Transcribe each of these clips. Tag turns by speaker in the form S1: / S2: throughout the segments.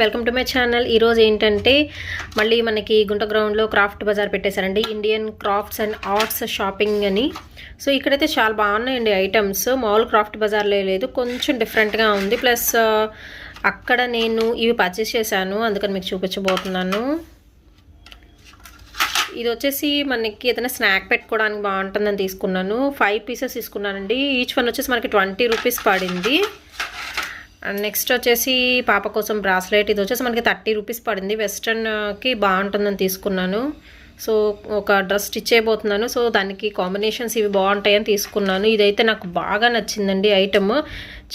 S1: Welcome to my channel. ఈరోజు ఏంటంటే మళ్ళీ మనకి గుంట గ్రౌండ్లో craft Bazar పెట్టేశారండి. Indian crafts and arts shopping అని. సో ఇక్కడైతే చాలా బాగున్నాయండి ఐటమ్స్. మామూలు క్రాఫ్ట్ బజార్లో లేదు కొంచెం డిఫరెంట్గా ఉంది. ప్లస్ అక్కడ నేను ఇవి పర్చేస్ చేశాను. అందుకని మీకు చూపించబోతున్నాను. ఇది వచ్చేసి మనకి ఏదైనా స్నాక్ పెట్టుకోవడానికి బాగుంటుందని తీసుకున్నాను. ఫైవ్ పీసెస్ తీసుకున్నానండి. ఈచ్ వన్ వచ్చేసి మనకి ట్వంటీ రూపీస్ పడింది. అండ్ నెక్స్ట్ వచ్చేసి పాప కోసం బ్రాస్లెట్ ఇది వచ్చేసి మనకి థర్టీ రూపీస్ పడింది. వెస్ట్రన్కి uh, బాగుంటుందని తీసుకున్నాను. సో ఒక డ్రెస్ స్టిచ్ చేయబోతున్నాను సో దానికి కాంబినేషన్స్ ఇవి బాగుంటాయని తీసుకున్నాను. ఇదైతే నాకు బాగా నచ్చిందండి ఐటమ్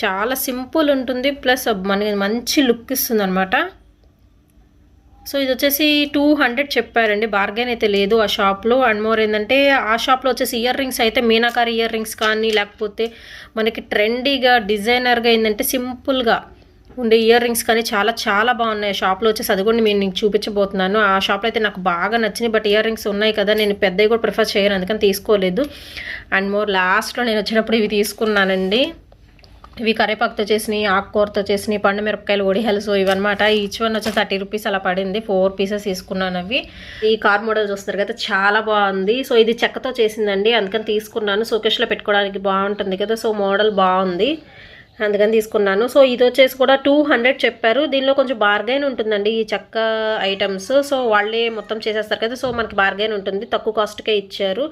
S1: చాలా సింపుల్ ఉంటుంది. ప్లస్ మనకి మంచి లుక్ ఇస్తుంది అనమాట సో ఇది వచ్చేసి టూ హండ్రెడ్ చెప్పారండి. బార్గెన్ అయితే లేదు ఆ షాప్లో. అండ్ మోర్ ఏంటంటే ఆ షాప్లో వచ్చేసి ఇయర్ రింగ్స్ అయితే మీనాకారి ఇయర్ రింగ్స్ కానీ లేకపోతే మనకి ట్రెండీగా డిజైనర్గా ఏంటంటే సింపుల్గా ఉండే ఇయర్ రింగ్స్ కానీ చాలా చాలా బాగున్నాయి. షాప్లో వచ్చేసి అది కూడా నేను నీకు చూపించబోతున్నాను. ఆ షాప్లో అయితే నాకు బాగా నచ్చినాయి బట్ ఇయర్ రింగ్స్ ఉన్నాయి కదా నేను పెద్దవి కూడా ప్రిఫర్ చేయను అందుకని తీసుకోలేదు. అండ్ మోర్ లాస్ట్లో నేను వచ్చినప్పుడు ఇవి తీసుకున్నానండి. ఇవి కరేపాకుతో చేసినవి ఆకుకూరతో చేసినవి పండు మిరపకాయలు ఒడి సో ఇవన్నమాట. ఈచ్ వన్ వచ్చి థర్టీ రూపీస్ అలా పడింది. ఫోర్ పీసెస్ తీసుకున్నాను అవి. ఈ కార్ మోడల్ చూస్తారు కదా చాలా బాగుంది. సో ఇది చెక్కతో చేసిందండి అందుకని తీసుకున్నాను. సోకేష్లో పెట్టుకోవడానికి బాగుంటుంది కదా సో మోడల్ బాగుంది. అందుకని తీసుకున్నాను. సో ఇది వచ్చేసి కూడా టూ హండ్రెడ్ చెప్పారు. దీనిలో కొంచెం బార్గైన్ ఉంటుందండి ఈ చెక్క ఐటమ్స్ సో వాళ్ళే మొత్తం చేసేస్తారు కదా. సో మనకి బార్గైన్ ఉంటుంది. తక్కువ కాస్ట్కే ఇచ్చారు.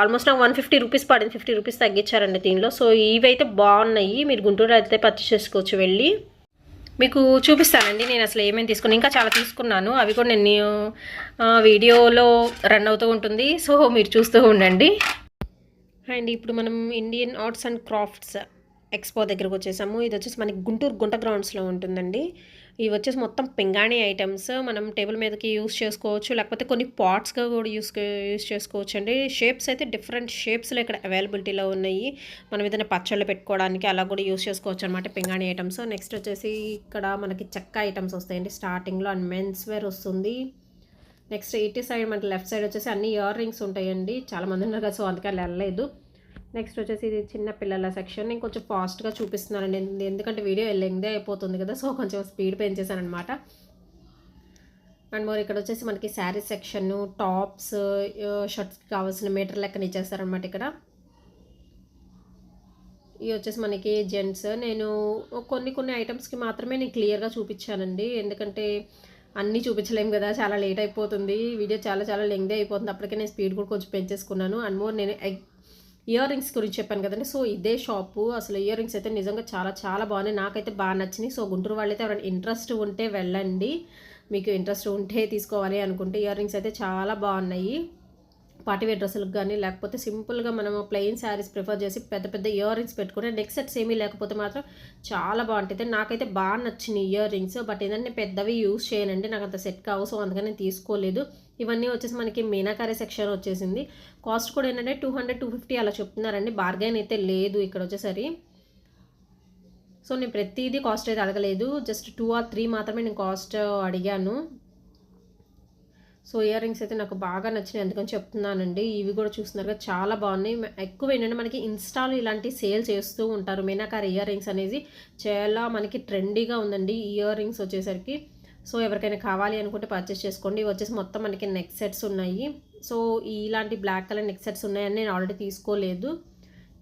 S1: ఆల్మోస్ట్ నాకు వన్ ఫిఫ్టీ రూపీస్ పడింది. ఫిఫ్టీ రూపీస్ తగ్గించారండి దీనిలో. సో ఇవైతే బాగున్నాయి. మీరు గుంటూరు అయితే పర్చేస్ చేసుకోవచ్చు వెళ్ళి. మీకు చూపిస్తానండి. నేను అసలు ఏమేమి తీసుకున్నాను ఇంకా చాలా తీసుకున్నాను. అవి కూడా నేను వీడియోలో రన్ అవుతూ ఉంటుంది. సో మీరు చూస్తూ ఉండండి. అండ్ ఇప్పుడు మనం Indian arts and crafts expo దగ్గరకు వచ్చేసాము. ఇది వచ్చేసి మనకి గుంటూరు గుంట గ్రౌండ్స్లో ఉంటుందండి. ఇవి వచ్చేసి మొత్తం పింగాణి ఐటమ్స్. మనం టేబుల్ మీదకి యూస్ చేసుకోవచ్చు. లేకపోతే కొన్ని పాట్స్గా కూడా యూస్ యూస్ చేసుకోవచ్చు అండి షేప్స్ అయితే డిఫరెంట్ షేప్స్లో ఇక్కడ అవైలబిలిటీలో ఉన్నాయి. మనం ఏదైనా పచ్చళ్ళు పెట్టుకోవడానికి అలా కూడా యూస్ చేసుకోవచ్చు అనమాట పింగాణి ఐటమ్స్. నెక్స్ట్ వచ్చేసి ఇక్కడ మనకి చెక్క ఐటమ్స్ వస్తాయండి. స్టార్టింగ్లో అండ్ మెన్స్ వేర్ వస్తుంది. నెక్స్ట్ ఇటు సైడ్ మనకి లెఫ్ట్ సైడ్ వచ్చేసి అన్ని ఇయర్ రింగ్స్ ఉంటాయండి. చాలా మంది ఉన్నారు కదా సో అందుకని వెళ్ళలేదు. నెక్స్ట్ వచ్చేసి ఇది చిన్న పిల్లల సెక్షన్ నేను కొంచెం ఫాస్ట్గా చూపిస్తున్నానండి. ఎందుకంటే వీడియో లెంగ్దే అయిపోతుంది కదా సో కొంచెం స్పీడ్ పెంచేసాను అనమాట అండ్ మోర్ ఇక్కడ వచ్చేసి మనకి శారీ సెక్షన్ టాప్స్ షర్ట్స్కి కావాల్సిన మీటర్ లెక్కన ఇచ్చేస్తారనమాట ఇక్కడ. ఇవి వచ్చేసి మనకి జెంట్స్ నేను కొన్ని కొన్ని ఐటమ్స్కి మాత్రమే నేను క్లియర్గా చూపించానండి. ఎందుకంటే అన్నీ చూపించలేము కదా చాలా లేట్ అయిపోతుంది. వీడియో చాలా చాలా లెంగ్దే అయిపోతుంది. అప్పటికే నేను స్పీడ్ కూడా కొంచెం పెంచేసుకున్నాను. అండ్ మోర్ నేను ఇయర్ రింగ్స్ గురించి చెప్పాను కదండి. సో ఇదే షాపు. అసలు ఇయర్ రింగ్స్ అయితే నిజంగా చాలా చాలా బాగున్నాయి. నాకైతే బాగా నచ్చినాయి. సో గుంటూరు వాళ్ళైతే ఎవరైనా ఇంట్రెస్ట్ ఉంటే వెళ్ళండి. మీకు ఇంట్రెస్ట్ ఉంటే తీసుకోవాలి అనుకుంటే ఇయర్ రింగ్స్ అయితే చాలా బాగున్నాయి. పార్టీవేర్ డ్రెస్సులకు కానీ లేకపోతే సింపుల్గా మనం ప్లెయిన్ శారీస్ ప్రిఫర్ చేసి పెద్ద పెద్ద ఇయర్ రింగ్స్ పెట్టుకుంటే నెక్స్ట్ సెట్స్ ఏమీ లేకపోతే మాత్రం చాలా బాగుంటుంది నాకైతే బాగా నచ్చింది ఇయర్ రింగ్స్ బట్ ఏంటంటే పెద్దవి యూస్ చేయనండి. నాకు అంత సెట్ కావు సో అందుకని తీసుకోలేదు. ఇవన్నీ వచ్చేసి మనకి మీనాకారి సెక్షన్ వచ్చేసింది. కాస్ట్ కూడా ఏంటంటే టూ హండ్రెడ్ టూ ఫిఫ్టీ అలా చెప్తున్నారండి. బార్గెన్ అయితే లేదు ఇక్కడ వచ్చేసరి. సో నేను ప్రతిదీ కాస్ట్ అయితే అడగలేదు. జస్ట్ టూ ఆర్ త్రీ మాత్రమే నేను కాస్ట్ అడిగాను. సో ఇయర్ రింగ్స్ అయితే నాకు బాగా నచ్చినాయి. అందుకని చెప్తున్నానండి. ఇవి కూడా చూస్తున్నారు కదా చాలా బాగున్నాయి. ఎక్కువ ఏంటంటే మనకి ఇన్స్టాల్ ఇలాంటి సేల్ చేస్తూ ఉంటారు. మీనాకార్ ఇయర్ రింగ్స్ అనేది చాలా మనకి ట్రెండీగా ఉందండి ఇయర్ రింగ్స్ వచ్చేసరికి. సో ఎవరికైనా కావాలి అనుకుంటే పర్చేస్ చేసుకోండి. ఇవి వచ్చేసి మొత్తం మనకి నెక్ సెట్స్ ఉన్నాయి. సో ఇలాంటి బ్లాక్ కలర్ నెక్ సెట్స్ ఉన్నాయని నేను ఆల్రెడీ తీసుకోలేదు.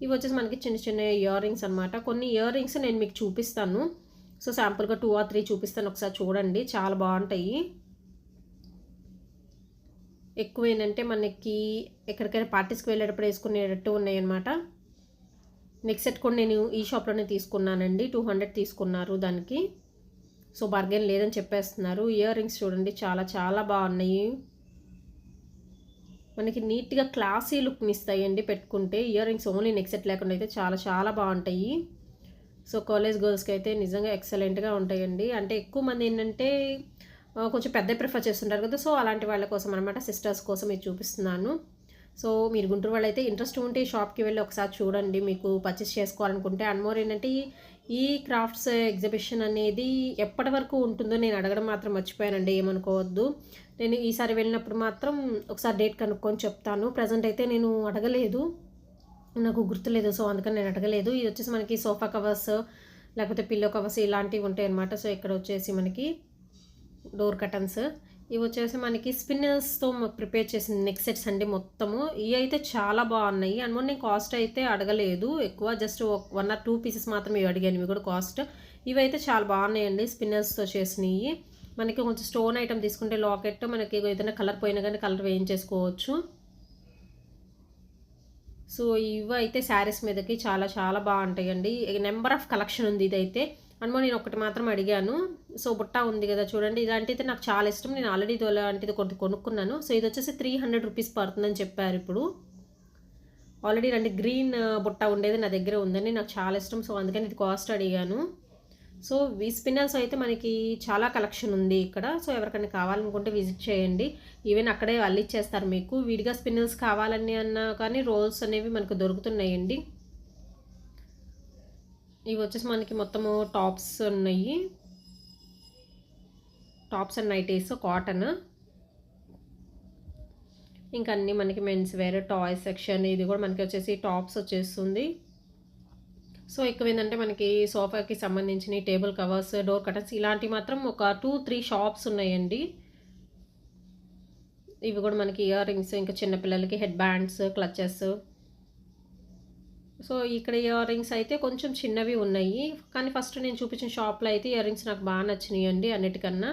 S1: ఇవి వచ్చేసి మనకి చిన్న చిన్న ఇయర్ రింగ్స్ అనమాట కొన్ని ఇయర్ రింగ్స్ నేను మీకు చూపిస్తాను. సో శాంపుల్గా టూ ఆర్ త్రీ చూపిస్తాను. ఒకసారి చూడండి. చాలా బాగుంటాయి. ఎక్కువ ఏంటంటే మనకి ఎక్కడికైనా పార్టీస్కి వెళ్ళేటప్పుడు వేసుకునేటట్టు ఉన్నాయన్నమాట. నెక్స్ట్ సెట్ కూడా నేను ఈ షాప్లోనే తీసుకున్నానండి. టూ హండ్రెడ్ తీసుకున్నారు దానికి. సో బర్గెన్ లేదని చెప్పేస్తున్నారు. ఇయర్ రింగ్స్ చూడండి చాలా చాలా బాగున్నాయి. మనకి నీట్గా క్లాసీ లుక్ని ఇస్తాయండి పెట్టుకుంటే. Earrings only neck set లేకుండా అయితే చాలా చాలా బాగుంటాయి. సో కాలేజ్ గర్ల్స్కి అయితే నిజంగా ఎక్సలెంట్గా ఉంటాయండి. అంటే ఎక్కువ మంది ఏంటంటే కొంచెం పెద్ద ప్రిఫర్ చేస్తుంటారు కదా. సో అలాంటి వాళ్ళ కోసం అనమాట సిస్టర్స్ కోసం ఇది చూపిస్తున్నాను. సో మీరు గుంటూరు వాళ్ళు అయితే ఇంట్రెస్ట్ ఉంటే ఈ షాప్కి వెళ్ళి ఒకసారి చూడండి మీకు పర్చేస్ చేసుకోవాలనుకుంటే. అన్మోర్ ఏంటంటే ఈ క్రాఫ్ట్స్ ఎగ్జిబిషన్ అనేది ఎప్పటి వరకు ఉంటుందో నేను అడగడం మాత్రం మర్చిపోయానండి ఏమనుకోవద్దు. నేను ఈసారి వెళ్ళినప్పుడు మాత్రం ఒకసారి డేట్ కనుక్కొని చెప్తాను. ప్రజెంట్ అయితే నేను అడగలేదు. నాకు గుర్తులేదు సో అందుకని నేను అడగలేదు. ఇది వచ్చేసి మనకి సోఫా కవర్స్ లేకపోతే పిల్లో కవర్స్ ఇలాంటివి ఉంటాయి అనమాట సో ఇక్కడ వచ్చేసి మనకి డోర్ కటన్స్ ఇవి వచ్చేసి మనకి స్పిన్నర్స్తో ప్రిపేర్ చేసిన నెక్ సెట్స్ అండి మొత్తము. ఇవి అయితే చాలా బాగున్నాయి. అండ్ నేను కాస్ట్ అయితే అడగలేదు. ఎక్కువ just one or two pieces మాత్రమే ఇవి అడిగాను. ఇవి కూడా కాస్ట్. ఇవి అయితే చాలా బాగున్నాయండి స్పిన్నర్స్తో చేసినవి. మనకి కొంచెం స్టోన్ ఐటమ్ తీసుకుంటే లాకెట్ మనకి ఏదైనా కలర్ పోయినా కానీ కలర్ వేయించేసుకోవచ్చు. సో ఇవి అయితే శారీస్ మీదకి చాలా చాలా బాగుంటాయండి. నెంబర్ ఆఫ్ కలెక్షన్ ఉంది ఇదైతే. అనుమో నేను ఒకటి మాత్రం అడిగాను. సో బుట్ట ఉంది కదా చూడండి. ఇలాంటిది నాకు చాలా ఇష్టం. నేను ఆల్రెడీ ఇలాంటిది కొద్ది కొనుక్కున్నాను. సో ఇది వచ్చేసి త్రీ హండ్రెడ్ రూపీస్ పడుతుందని చెప్పారు ఇప్పుడు. ఆల్రెడీ రండి గ్రీన్ బుట్ట ఉండేది నా దగ్గర ఉందని నాకు చాలా ఇష్టం. సో అందుకని ఇది కాస్ట్ అడిగాను. సో ఈ స్పిన్నర్స్ అయితే మనకి చాలా కలెక్షన్ ఉంది ఇక్కడ. సో ఎవరికైనా కావాలనుకుంటే విజిట్ చేయండి. ఈవెన్ అక్కడే అల్లిచ్చేస్తారు మీకు. విడిగా స్పిన్నర్స్ కావాలని అన్నా కానీ రోల్స్ అనేవి మనకు దొరుకుతున్నాయండి. ఇవి వచ్చేసి మనకి మొత్తము టాప్స్ ఉన్నాయి. Tops and nighties cotton. ఇంకా అన్నీ మనకి మెన్స్ వేర్ టాయ్స్ సెక్షన్ ఇది కూడా మనకి వచ్చేసి టాప్స్ వచ్చేస్తుంది. సో ఎక్కువ ఏంటంటే మనకి సోఫాకి సంబంధించిన టేబుల్ కవర్స్ డోర్ కటన్స్ ఇలాంటివి మాత్రం ఒక టూ త్రీ షాప్స్ ఉన్నాయండి. ఇవి కూడా మనకి ఇయర్ రింగ్స్ ఇంకా చిన్నపిల్లలకి హెడ్ బ్యాండ్స్ క్లచెస్. సో ఇక్కడ ఇయర్ రింగ్స్ అయితే కొంచెం చిన్నవి ఉన్నాయి. కానీ ఫస్ట్ నేను చూపించిన షాప్లో అయితే ఇయర్ రింగ్స్ నాకు బాగా నచ్చినాయి అండి అన్నిటికన్నా.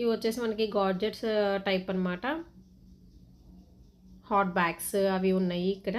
S1: ఇవి వచ్చేసి మనకి గాడ్జెట్స్ టైప్ అనమాట హాట్ బ్యాగ్స్ అవి ఉన్నాయి ఇక్కడ.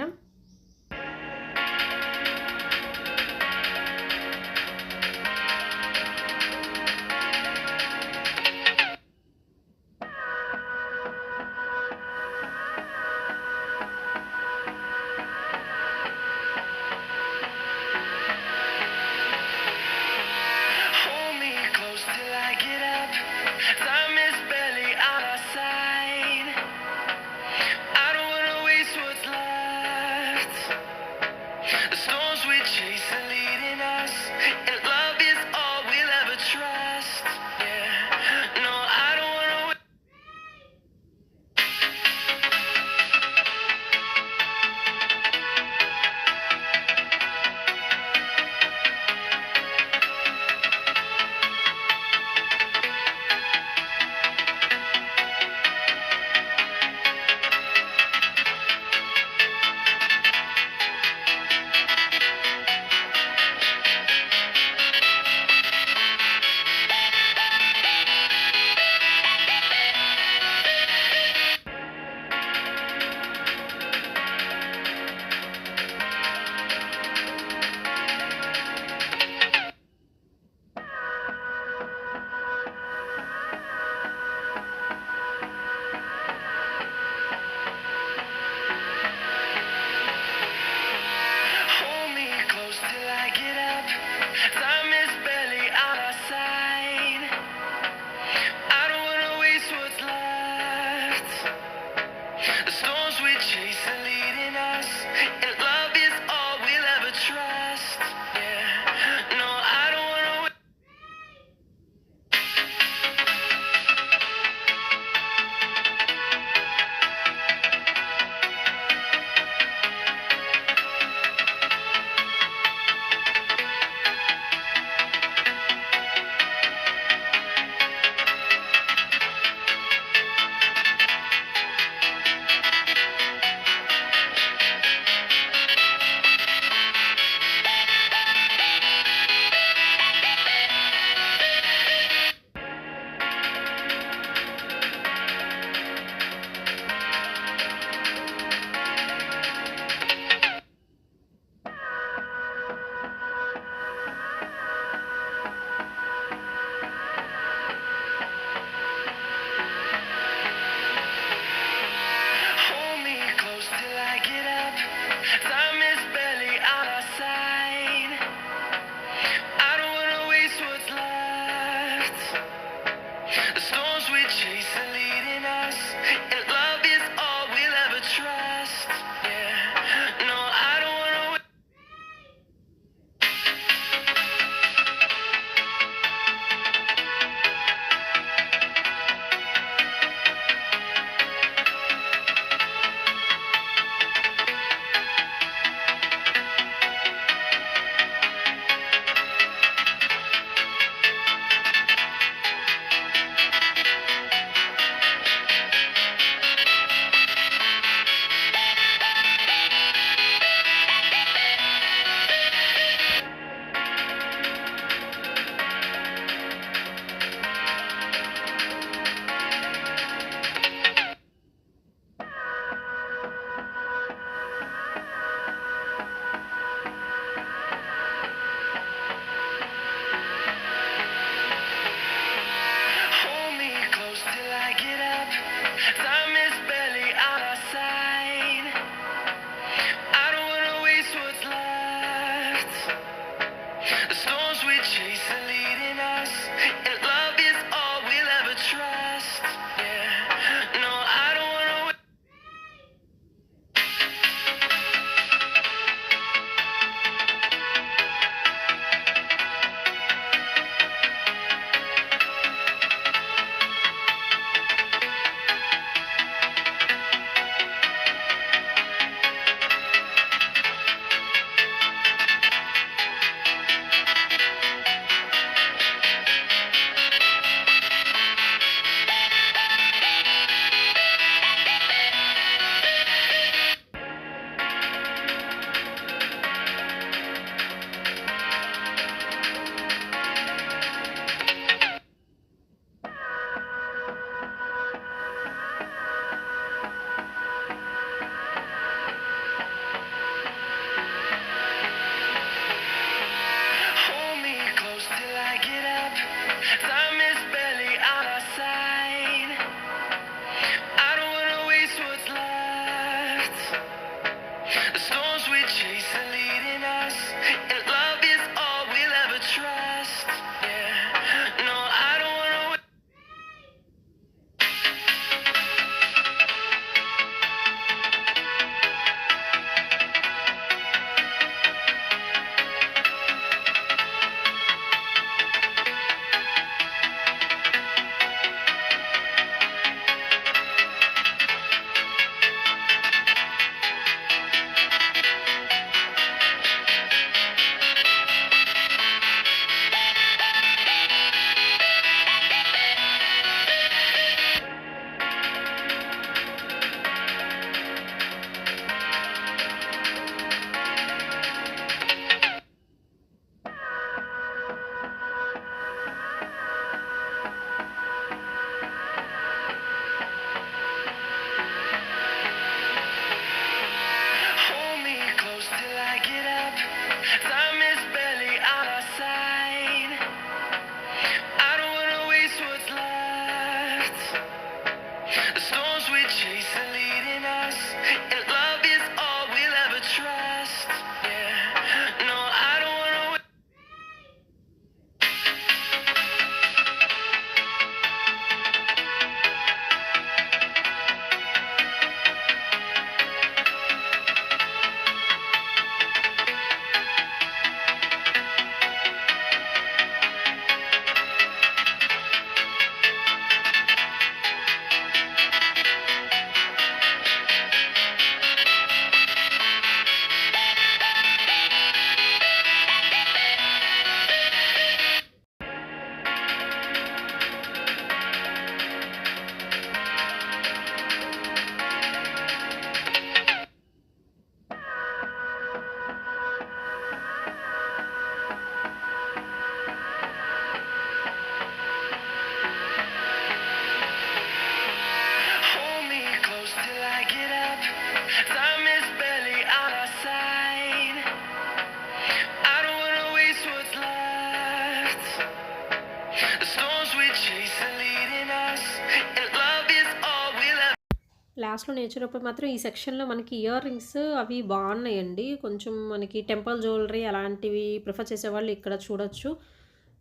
S1: లాస్ట్లో నేను మాత్రం ఈ సెక్షన్లో మనకి ఇయర్ రింగ్స్ అవి బాగున్నాయండి. కొంచెం మనకి టెంపుల్ జ్యువెలరీ అలాంటివి ప్రిఫర్ చేసేవాళ్ళు ఇక్కడ చూడొచ్చు.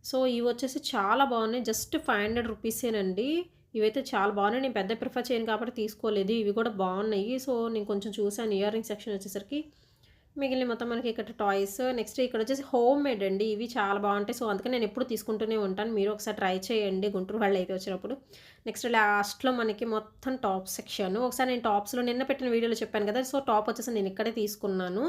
S1: సో ఇవి వచ్చేసి చాలా బాగున్నాయి. జస్ట్ ఫైవ్ హండ్రెడ్ రూపీసేనండి. ఇవైతే చాలా బాగున్నాయి. నేను పెద్ద ప్రిఫర్ చేయను కాబట్టి తీసుకోలేదు. ఇవి కూడా బాగున్నాయి. సో నేను కొంచెం చూసాను ఇయర్ రింగ్ సెక్షన్ వచ్చేసరికి మిగిలిన మొత్తం మనకి ఇక్కడ టాయ్స్ నెక్స్ట్ ఇక్కడ వచ్చేసి హోమ్ మేడ్ అండి. ఇవి చాలా బాగుంటాయి. సో అందుకని నేను ఎప్పుడు తీసుకుంటూనే ఉంటాను. మీరు ఒకసారి ట్రై చేయండి. గుంటూరు వాళ్ళు అయితే వచ్చినప్పుడు. నెక్స్ట్ లాస్ట్లో మనకి మొత్తం టాప్ సెక్షన్ ఒకసారి నేను టాప్స్లో నిన్న పెట్టిన వీడియోలో చెప్పాను కదా. సో టాప్ వచ్చేసి నేను ఇక్కడే తీసుకున్నాను.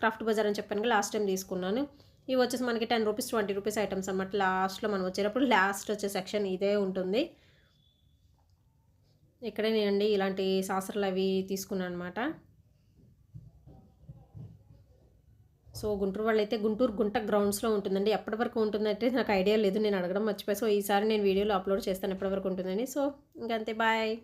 S1: క్రాఫ్ట్ బజార్ అని చెప్పాను కదా లాస్ట్ టైం తీసుకున్నాను. ఇవి వచ్చేసి మనకి ten rupees twenty rupees items అనమాట లాస్ట్లో మనం వచ్చేటప్పుడు లాస్ట్ వచ్చే సెక్షన్ ఇదే ఉంటుంది. ఇక్కడే నేనండి ఇలాంటి శాస్త్రాలు అవి తీసుకున్నాను అనమాట సో గుంటూరు వాళ్ళు అయితే గుంటూరు గుంట గ్రౌండ్స్లో ఉంటుందండి. ఎప్పటి వరకు ఉంటుందంటే నాకు ఐడియా లేదు. నేను అడగడం మర్చిపోయి. సో ఈసారి నేను వీడియోలో అప్లోడ్ చేస్తాను ఎప్పటి వరకు ఉంటుందని. సో ఇంకంతే. బాయ్.